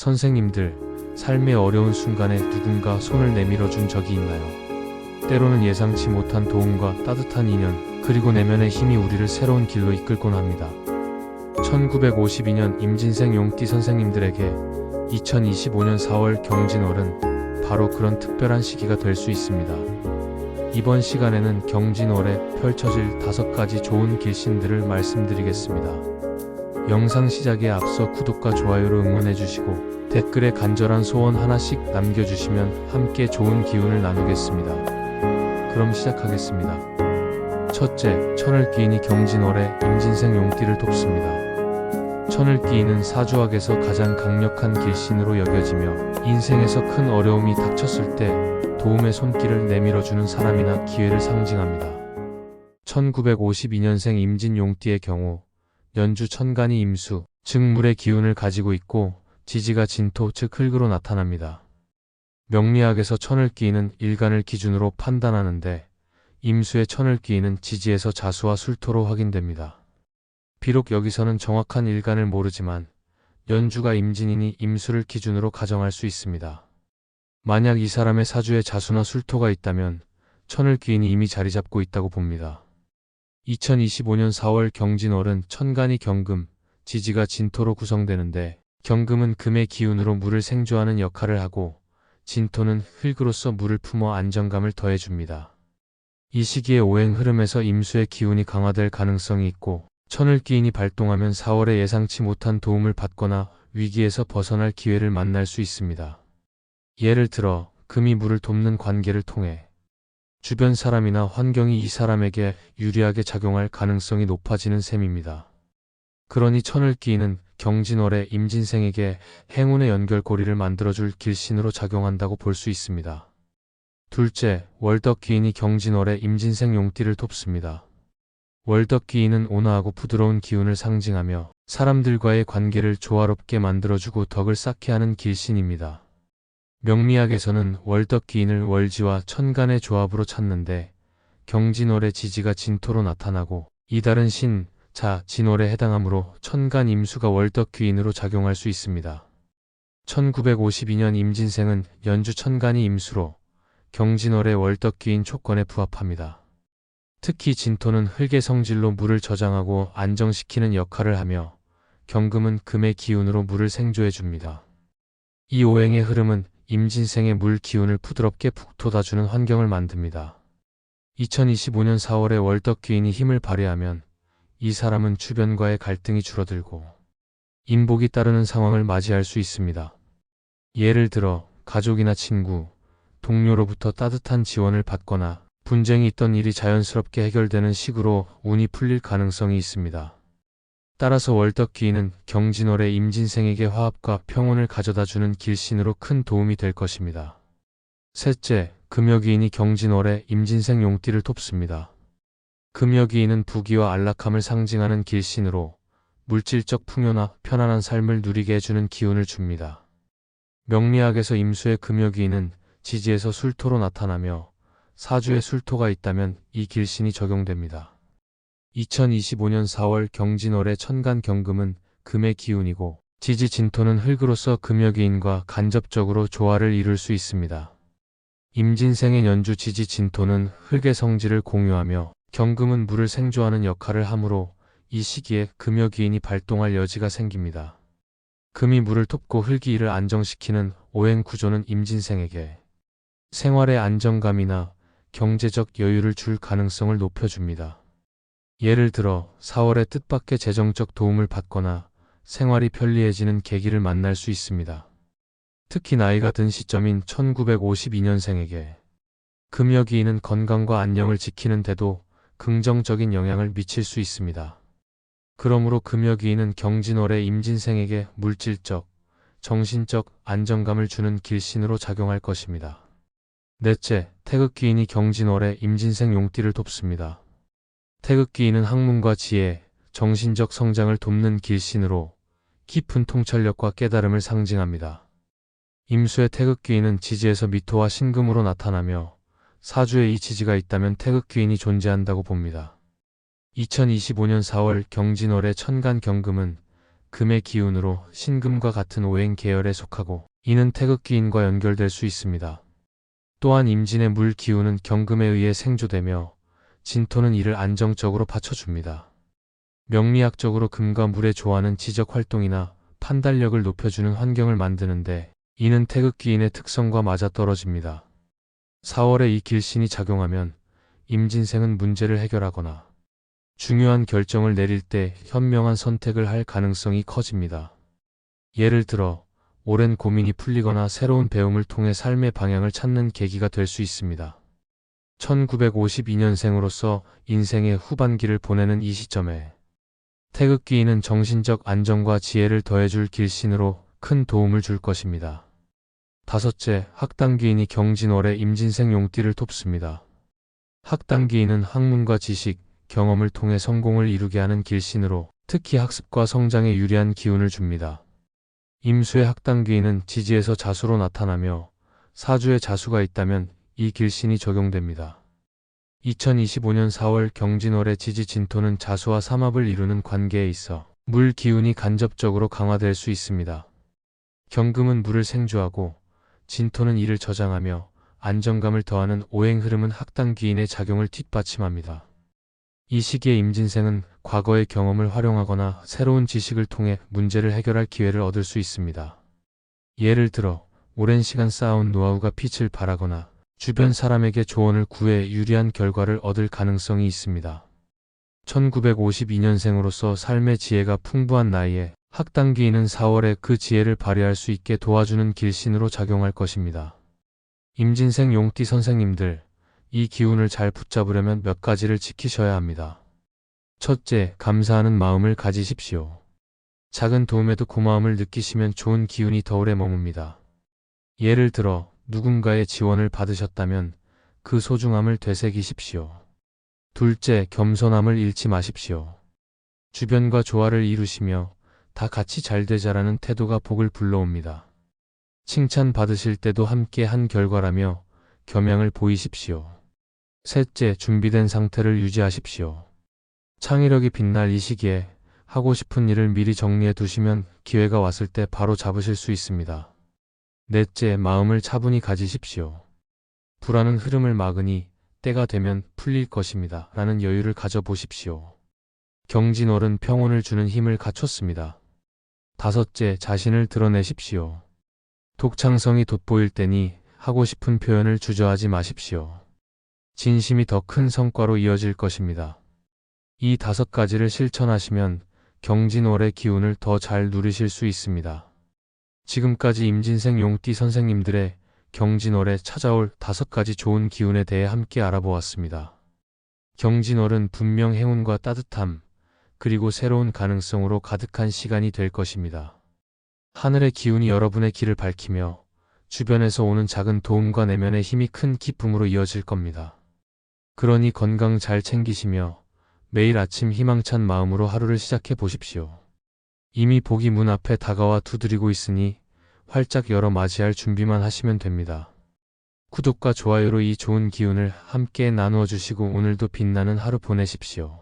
선생님들, 삶의 어려운 순간에 누군가 손을 내밀어 준 적이 있나요? 때로는 예상치 못한 도움과 따뜻한 인연, 그리고 내면의 힘이 우리를 새로운 길로 이끌곤 합니다. 1952년 임진생 용띠 선생님들에게 2025년 4월 경진월은 바로 그런 특별한 시기가 될 수 있습니다. 이번 시간에는 경진월에 펼쳐질 다섯 가지 좋은 길신들을 말씀드리겠습니다. 영상 시작에 앞서 구독과 좋아요로 응원해주시고 댓글에 간절한 소원 하나씩 남겨주시면 함께 좋은 기운을 나누겠습니다. 그럼 시작하겠습니다. 첫째, 천을 끼인이 경진월에 임진생 용띠를 돕습니다. 천을 끼인은 사주학에서 가장 강력한 길신으로 여겨지며 인생에서 큰 어려움이 닥쳤을 때 도움의 손길을 내밀어주는 사람이나 기회를 상징합니다. 1952년생 임진용띠의 경우 연주 천간이 임수, 즉 물의 기운을 가지고 있고 지지가 진토, 즉 흙으로 나타납니다. 명리학에서 천을 끼이는 일간을 기준으로 판단하는데 임수의 천을 끼이는 지지에서 자수와 술토로 확인됩니다. 비록 여기서는 정확한 일간을 모르지만 연주가 임진이니 임수를 기준으로 가정할 수 있습니다. 만약 이 사람의 사주에 자수나 술토가 있다면 천을 귀인이 이미 자리 잡고 있다고 봅니다. 2025년 4월 경진월은 천간이 경금, 지지가 진토로 구성되는데 경금은 금의 기운으로 물을 생조하는 역할을 하고 진토는 흙으로서 물을 품어 안정감을 더해줍니다. 이 시기에 오행 흐름에서 임수의 기운이 강화될 가능성이 있고 천을 끼인이 발동하면 4월에 예상치 못한 도움을 받거나 위기에서 벗어날 기회를 만날 수 있습니다. 예를 들어 금이 물을 돕는 관계를 통해 주변 사람이나 환경이 이 사람에게 유리하게 작용할 가능성이 높아지는 셈입니다. 그러니 천을 끼이는 경진월의 임진생에게 행운의 연결고리를 만들어줄 길신으로 작용한다고 볼 수 있습니다. 둘째, 월덕기인이 경진월의 임진생 용띠를 돕습니다. 월덕기인은 온화하고 부드러운 기운을 상징하며 사람들과의 관계를 조화롭게 만들어주고 덕을 쌓게 하는 길신입니다. 명리학에서는 월덕기인을 월지와 천간의 조합으로 찾는데 경진월의 지지가 진토로 나타나고 이달은 신, 자, 진월에 해당하므로 천간 임수가 월덕귀인으로 작용할 수 있습니다. 1952년 임진생은 연주 천간이 임수로 경진월의 월덕귀인 조건에 부합합니다. 특히 진토는 흙의 성질로 물을 저장하고 안정시키는 역할을 하며 경금은 금의 기운으로 물을 생조해 줍니다. 이 오행의 흐름은 임진생의 물 기운을 부드럽게 북돋아주는 환경을 만듭니다. 2025년 4월에 월덕귀인이 힘을 발휘하면 이 사람은 주변과의 갈등이 줄어들고 인복이 따르는 상황을 맞이할 수 있습니다. 예를 들어 가족이나 친구, 동료로부터 따뜻한 지원을 받거나 분쟁이 있던 일이 자연스럽게 해결되는 식으로 운이 풀릴 가능성이 있습니다. 따라서 월덕기인은 경진월의 임진생에게 화합과 평온을 가져다주는 길신으로 큰 도움이 될 것입니다. 셋째, 금여기인이 경진월의 임진생 용띠를 돕습니다. 금여기인은 부귀와 안락함을 상징하는 길신으로 물질적 풍요나 편안한 삶을 누리게 해주는 기운을 줍니다. 명리학에서 임수의 금여기인은 지지에서 술토로 나타나며 사주에 술토가 있다면 이 길신이 적용됩니다. 2025년 4월 경진월의 천간 경금은 금의 기운이고 지지 진토는 흙으로서 금여기인과 간접적으로 조화를 이룰 수 있습니다. 임진생의 연주 지지 진토는 흙의 성질을 공유하며 경금은 물을 생조하는 역할을 하므로 이 시기에 금여기인이 발동할 여지가 생깁니다. 금이 물을 돕고 흙이 이를 안정시키는 오행 구조는 임진생에게 생활의 안정감이나 경제적 여유를 줄 가능성을 높여줍니다. 예를 들어 4월에 뜻밖의 재정적 도움을 받거나 생활이 편리해지는 계기를 만날 수 있습니다. 특히 나이가 든 시점인 1952년생에게 금여기인은 건강과 안녕을 지키는 데도 긍정적인 영향을 미칠 수 있습니다. 그러므로 금여기인은 경진월의 임진생에게 물질적, 정신적 안정감을 주는 길신으로 작용할 것입니다. 넷째, 태극기인이 경진월의 임진생 용띠를 돕습니다. 태극기인은 학문과 지혜, 정신적 성장을 돕는 길신으로 깊은 통찰력과 깨달음을 상징합니다. 임수의 태극기인은 지지에서 미토와 신금으로 나타나며 사주에 이 지지가 있다면 태극귀인이 존재한다고 봅니다. 2025년 4월 경진월의 천간 경금은 금의 기운으로 신금과 같은 오행 계열에 속하고 이는 태극기인과 연결될 수 있습니다. 또한 임진의 물 기운은 경금에 의해 생조되며 진토는 이를 안정적으로 받쳐줍니다. 명리학적으로 금과 물의 조화는 지적 활동이나 판단력을 높여주는 환경을 만드는데 이는 태극기인의 특성과 맞아떨어집니다. 4월에 이 길신이 작용하면 임진생은 문제를 해결하거나 중요한 결정을 내릴 때 현명한 선택을 할 가능성이 커집니다. 예를 들어 오랜 고민이 풀리거나 새로운 배움을 통해 삶의 방향을 찾는 계기가 될 수 있습니다. 1952년생으로서 인생의 후반기를 보내는 이 시점에 태극기인은 정신적 안정과 지혜를 더해줄 길신으로 큰 도움을 줄 것입니다. 다섯째, 학당기인이 경진월에 임진생 용띠를 돕습니다. 학당기인은 학문과 지식, 경험을 통해 성공을 이루게 하는 길신으로 특히 학습과 성장에 유리한 기운을 줍니다. 임수의 학당기인은 지지에서 자수로 나타나며 사주에 자수가 있다면 이 길신이 적용됩니다. 2025년 4월 경진월의 지지 진토는 자수와 삼합을 이루는 관계에 있어 물 기운이 간접적으로 강화될 수 있습니다. 경금은 물을 생주하고 진토는 이를 저장하며 안정감을 더하는 오행 흐름은 학당 기인의 작용을 뒷받침합니다. 이 시기에 임진생은 과거의 경험을 활용하거나 새로운 지식을 통해 문제를 해결할 기회를 얻을 수 있습니다. 예를 들어 오랜 시간 쌓아온 노하우가 빛을 발하거나 주변 사람에게 조언을 구해 유리한 결과를 얻을 가능성이 있습니다. 1952년생으로서 삶의 지혜가 풍부한 나이에 학당기인은 4월에 그 지혜를 발휘할 수 있게 도와주는 길신으로 작용할 것입니다. 임진생 용띠 선생님들, 이 기운을 잘 붙잡으려면 몇 가지를 지키셔야 합니다. 첫째, 감사하는 마음을 가지십시오. 작은 도움에도 고마움을 느끼시면 좋은 기운이 더 오래 머뭅니다. 예를 들어, 누군가의 지원을 받으셨다면 그 소중함을 되새기십시오. 둘째, 겸손함을 잃지 마십시오. 주변과 조화를 이루시며 다 같이 잘 되자라는 태도가 복을 불러옵니다. 칭찬 받으실 때도 함께 한 결과라며 겸양을 보이십시오. 셋째, 준비된 상태를 유지하십시오. 창의력이 빛날 이 시기에 하고 싶은 일을 미리 정리해 두시면 기회가 왔을 때 바로 잡으실 수 있습니다. 넷째, 마음을 차분히 가지십시오. 불안은 흐름을 막으니 때가 되면 풀릴 것입니다. 라는 여유를 가져보십시오. 경진월은 평온을 주는 힘을 갖췄습니다. 다섯째, 자신을 드러내십시오. 독창성이 돋보일 때니 하고 싶은 표현을 주저하지 마십시오. 진심이 더 큰 성과로 이어질 것입니다. 이 다섯 가지를 실천하시면 경진월의 기운을 더 잘 누리실 수 있습니다. 지금까지 임진생 용띠 선생님들의 경진월에 찾아올 다섯 가지 좋은 기운에 대해 함께 알아보았습니다. 경진월은 분명 행운과 따뜻함, 그리고 새로운 가능성으로 가득한 시간이 될 것입니다. 하늘의 기운이 여러분의 길을 밝히며 주변에서 오는 작은 도움과 내면의 힘이 큰 기쁨으로 이어질 겁니다. 그러니 건강 잘 챙기시며 매일 아침 희망찬 마음으로 하루를 시작해 보십시오. 이미 복이 문 앞에 다가와 두드리고 있으니 활짝 열어 맞이할 준비만 하시면 됩니다. 구독과 좋아요로 이 좋은 기운을 함께 나누어 주시고 오늘도 빛나는 하루 보내십시오.